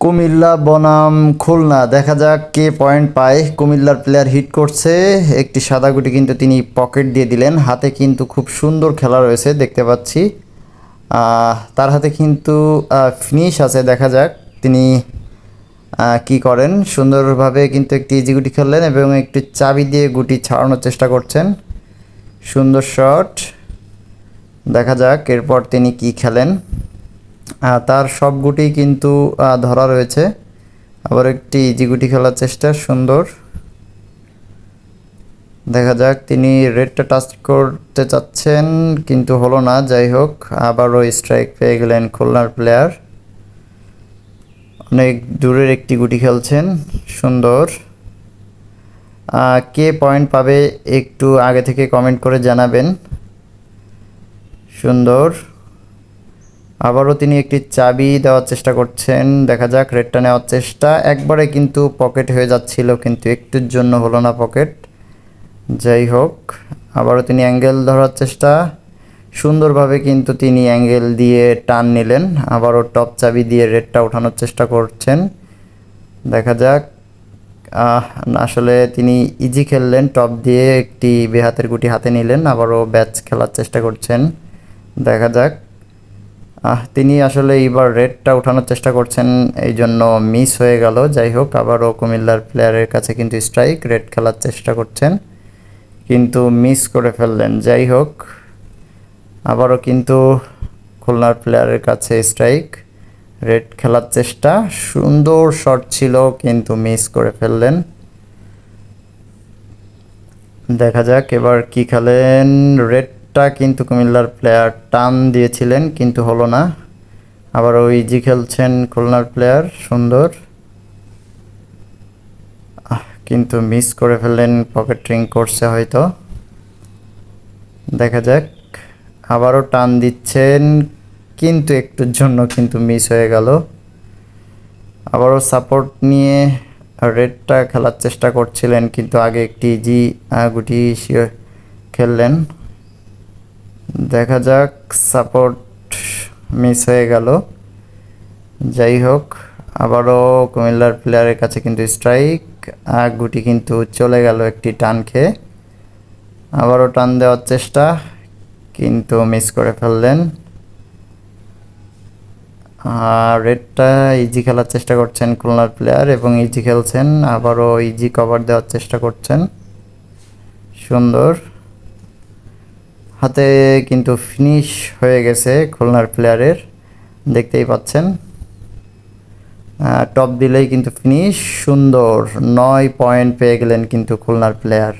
কুমিল্লা বনাম খুলনা। দেখা যাক কে পয়েন্ট পায়। কুমিল্লার প্লেয়ার হিট করছে। একটি সাদা গুটি কিন্তু তিনি পকেট দিয়ে দিলেন। হাতে কিন্তু খুব সুন্দর খেলা রয়েছে, দেখতে পাচ্ছি। তার হাতে কিন্তু ফিনিশ আছে, দেখা যাক তিনি কি করেন। সুন্দরভাবে কিন্তু একটি ইজি গুটি খেললেন এবং একটি চাবি দিয়ে গুটি ছাড়ানোর চেষ্টা করছেন। সুন্দর শট দেখা যাক এরপর তিনি কি খেলেন। তার সব গুটি কিন্তু ধরা রয়েছে। আবার একটি ইজি গুটি খেলার চেষ্টা, সুন্দর। দেখা যাক, তিনি রেডটা টাচ করতে চাচ্ছেন, কিন্তু হলো না, যাই হোক, আবারও স্ট্রাইক পেয়ে গেলেন খুলনার প্লেয়ার অনেক দূরের একটি গুটি খেলছেন, সুন্দর। কে পয়েন্ট পাবে, একটু আগে থেকে কমেন্ট করে জানাবেন। সুন্দর। আবারও তিনি একটি চাবি দেওয়ার চেষ্টা করছেন। দেখা যাক, রেডটা নেওয়ার চেষ্টা। একবারে কিন্তু পকেট হয়ে যাচ্ছিল, কিন্তু একটুর জন্য হলো না পকেট। যাই হোক, আবারও তিনি অ্যাঙ্গেল ধরার চেষ্টা। সুন্দরভাবে কিন্তু তিনি অ্যাঙ্গেল দিয়ে টান নিলেন। আবারও টপ চাবি দিয়ে রেডটা ওঠানোর চেষ্টা করছেন। দেখা যাক আসলে তিনি ইজি খেললেন। টপ দিয়ে একটি বেহাতের গুটি হাতে নিলেন। আবারও ব্যাচ খেলার চেষ্টা করছেন। দেখা যাক তিনি আসলে এইবার রেডটা ওঠানোর চেষ্টা করছেন, এই জন্য মিস হয়ে গেল। যাই হোক, আবারও কুমিল্লার প্লেয়ারের কাছে কিন্তু স্ট্রাইক রেড খেলার চেষ্টা করছেন, কিন্তু মিস করে ফেললেন। যাই হোক, আবারও কিন্তু খুলনার প্লেয়ারের কাছে স্ট্রাইক রেড খেলার চেষ্টা, সুন্দর শট ছিল, কিন্তু মিস করে ফেললেন। দেখা যাক এবার কি খেলেন রেডটা কিন্তু কুমিল্লার প্লেয়ার টান দিয়েছিলেন, কিন্তু হলো না। আবার ওই জি খেলছেন খুলনার প্লেয়ার, সুন্দর। কিন্তু মিস করে ফেললেন, পকেট ট্রিং করছে হয়তো। দেখা যাক, আবারও টান দিচ্ছেন, কিন্তু একটুর জন্য কিন্তু মিস হয়ে গেল। আবারও সাপোর্ট নিয়ে রেডটা খেলার চেষ্টা করছিলেন, কিন্তু আগে একটি জি গুটি খেললেন। দেখা যাক সাপোর্ট মিস হয়ে গেল। যাই হোক আবারও কুমিল্লার প্লেয়ারের কাছে কিন্তু স্ট্রাইক আর গুটি কিন্তু চলে গেল একটি টান খেয়ে আবারও টান দেওয়ার চেষ্টা, কিন্তু মিস করে ফেললেন। আর রেডটা ইজি খেলার চেষ্টা করছেন খুলনার প্লেয়ার এবং ইজি খেলছেন, আবারও ইজি কভার দেওয়ার চেষ্টা করছেন। সুন্দর। হাতে কিন্তু ফিনিশ হয়ে গেছে খুলনার প্লেয়ারের দেখতেই পাচ্ছেন। টপ দিলেই কিন্তু ফিনিশ সুন্দর, নয় পয়েন্ট পেয়ে গেলেন কিন্তু খুলনার প্লেয়ার